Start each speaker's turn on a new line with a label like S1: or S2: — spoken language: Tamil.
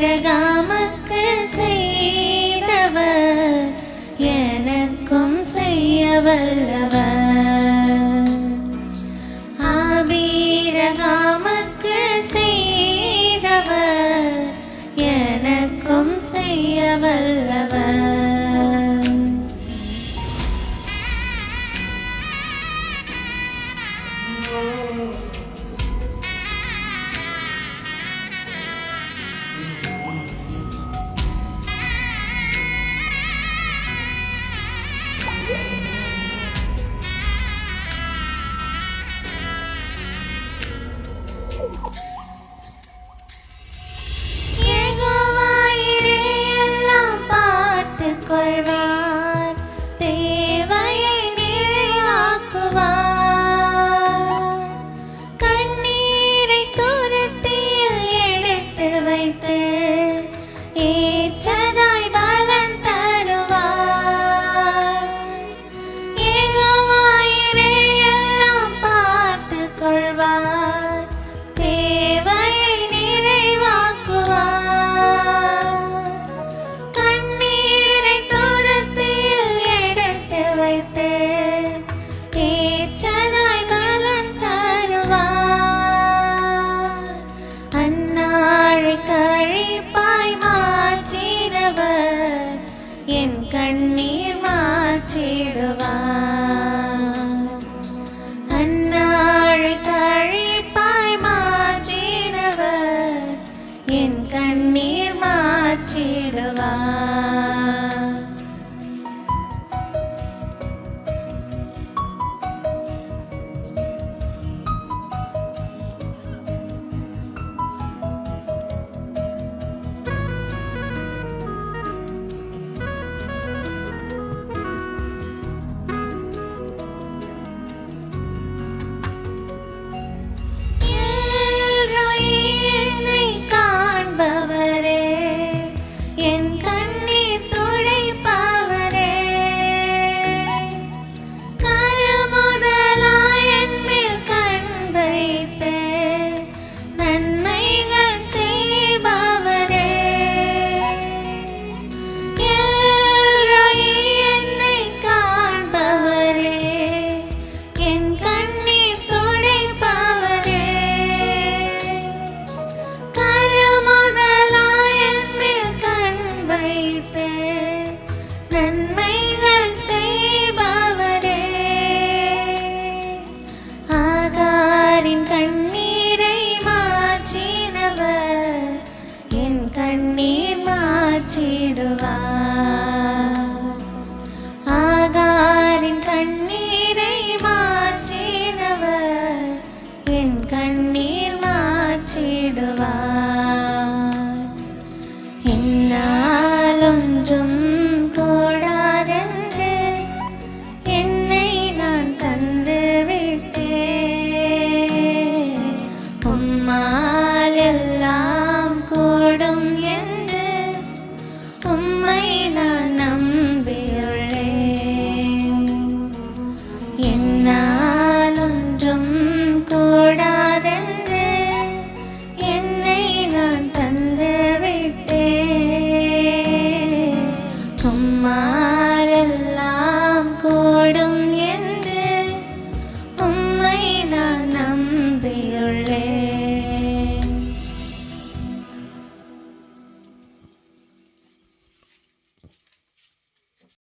S1: சிவகாமக்கு செய்தவர் எனக்கும் செய்ய வல்லவர். ஆபீரகாமக்கு செய்தவர் எனக்கும் செய்ய வல்லவர். Oh. the divine. மாற்றிடுவார். ஆகாரின் கண்ணீரை மாற்றினவர் என் கண்ணீர் மாற்றிடுவார்.